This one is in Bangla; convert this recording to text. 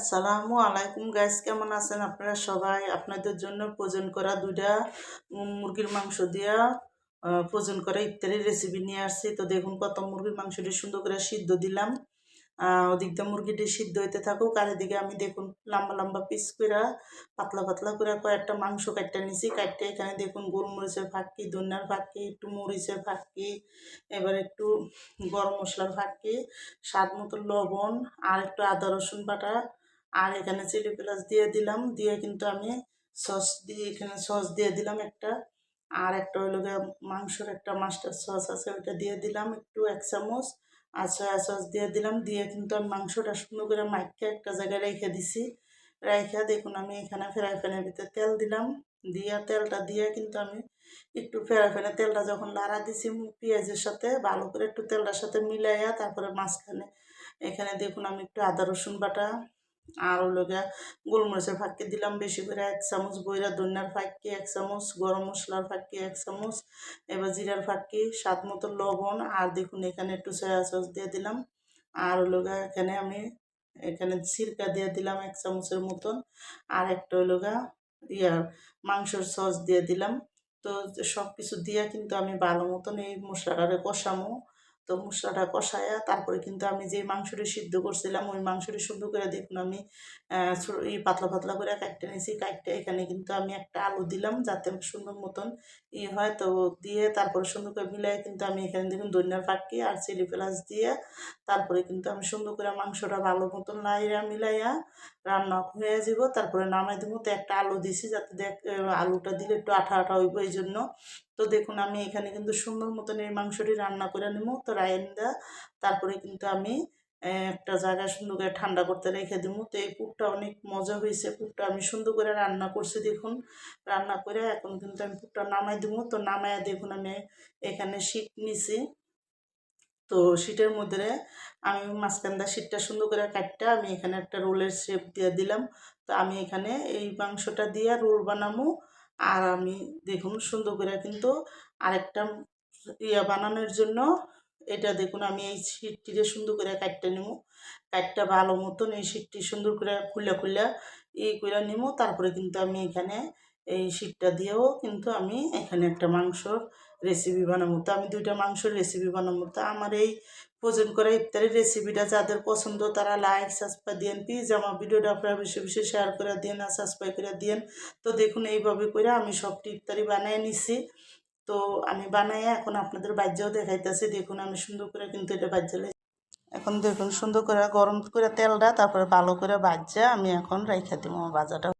আসসালামু আলাইকুম গাইস কেমন আছেন আপনারা সবাই? আপনাদের জন্য প্রয়োজন করা দুইটা মুরগির মাংস দিয়া প্রজন করা ইত্যাদি রেসিপি নিয়ে আসছি। তো দেখুন কত মুরগির মাংসটি সুন্দর করে সিদ্ধ দিলাম। আহ, ওদিক দিয়ে মুরগিটি সিদ্ধ হইতে থাকুক আর এদিকে আমি দেখুন লম্বা লম্বা পিস করে পাতলা পাতলা করে কয়েকটা মাংস কাটতে নিছি। কাটতে এখানে দেখুন গোলমরিচের ফাঁকি ধনিয়ার ফাঁকি একটু মরিচের ফাঁকি এবার একটু গরম মশলার ফাঁকি স্বাদ মতো লবণ আর একটু আদা রসুন বাটা আর এখানে চিলি প্লাস দিয়ে দিলাম, দিয়ে কিন্তু আমি সস দিয়ে এখানে সস দিয়ে দিলাম একটা। আর একটা গিয়ে মাংসর একটা মাস্টার সস আছে, ওইটা দিয়ে দিলাম একটু, এক চামচ। আর সয়া সস দিয়ে দিলাম, দিয়ে কিন্তু আমি মাংসটা সুন্দর করে মাইকে একটা জায়গায় রেখে দিছি। রেখে দেখুন আমি এখানে ফ্রাই প্যানের ভিতরে তেল দিলাম, দিয়ে তেলটা দিয়ে কিন্তু আমি একটু ফ্রাই প্যানে তেলটা যখন লাড়া দিছি পেঁয়াজের সাথে, ভালো করে একটু তেলটার সাথে মিলাইয়া তারপরে মাঝখানে এখানে দেখুন আমি একটু আদা রসুন বাটা আর হলো গিয়া গোলমরিচের ফাঁকি দিলাম বেশি করে, এক চামচ বইরা ধনিয়ার ফাঁকি এক চামচ গরম মশলার ফাঁকি এক চামচ, এবার জিরার ফাঁকি স্বাদ মতো লবণ, আর দেখুন এখানে একটু সয়া সস দিয়ে দিলাম। আর হলো গিয়া এখানে আমি, এখানে সিরকা দিয়ে দিলাম এক চামচের মতন, আর একটা হলো গা ইয়ার মাংসের সস দিয়ে দিলাম। তো সব কিছু দিয়ে কিন্তু আমি ভালো মতন এই মশলাটারে কষামো। তো মশলাটা কষায়া তারপরে কিন্তু আমি যে মাংসটি সিদ্ধ করছিলাম, ওই মাংসটি সুন্দর করে দেখুন আমি এই পাতলা পাতলা করে কাটতে নিয়েছি কাটতে এখানে কিন্তু আমি একটা আলু দিলাম যাতে সুন্দর মতন ই হয়। তো দিয়ে তারপরে সুন্দর করে মিলাই কিন্তু আমি এখানে দেখুন ধনিয়ার ফাঁকি আর চিলি প্লাস দিয়ে তারপরে কিন্তু আমি সুন্দর করে মাংসটা ভালো মতন লাইয়া মিলাইয়া রান্না হয়ে যাব। তারপরে নামাই দেবো, তো একটা আলু দিছি যাতে দেখ আলুটা দিলে একটু আঠা আঠা হইব এই জন্য তো দেখুন, আমি এখানে কিন্তু সুন্দর মতন এই মাংসটি রান্না করে নেব। তো রায়ন্দা তারপরে কিন্তু আমি একটা জায়গায় সুন্দর করে ঠান্ডা করতে রেখে দেবো। তো এই পুরটা অনেক মজা হয়েছে। পুরটা আমি সুন্দর করে রান্না করছি, দেখুন। রান্না করে এখন কিন্তু আমি পুরটা নামাই দেবো। তো নামাইয়া দেখুন, আমি এখানে শীত নিছি। তো শীটের মধ্যে আমি মাঝখানটা শীটটা সুন্দর করে কাটটা আমি এখানে একটা রোলের শেপ দিয়ে দিলাম। তো আমি এখানে এই মাংসটা দিয়ে রোল বানাবো। আর আমি দেখুন সুন্দর করে কিন্তু আরেকটা ইয়া বানানোর জন্য এটা দেখুন আমি এই শীটটিকে সুন্দর করে কাটটা নেব কাটটা ভালো মতন এই সিটটি সুন্দর করে খুলে খুলে ই করে নিব তারপরে কিন্তু আমি এখানে এই সিটটা দিয়েও কিন্তু আমি এখানে একটা মাংসর রেসিপি বানাবো। তো আমি দুইটা মাংসের রেসিপি বানাবো। তো আমার এই ভোজন করা ইফতারের রেসিপিটা যাদের পছন্দ তারা লাইক সাবস্ক্রাইব দিয়েন প্লিজ আমার ভিডিওটা আপনারা বেশি বেশি শেয়ার করে দিন আর সাবস্ক্রাইব করে দিন তো দেখুন এইভাবে করে আমি সবটি ইফতারি বানিয়ে নিছি। তো আমি বানাইয়া এখন আপনাদের বাজ্যও দেখাইতেছি। দেখুন আমি সুন্দর করে কিন্তু এটা বাজ্যলে এখন দেখুন সুন্দর করে গরম করে তেলটা তারপরে ভালো করে বাজ্যা আমি এখন রেখে দিব আমার বাজাটা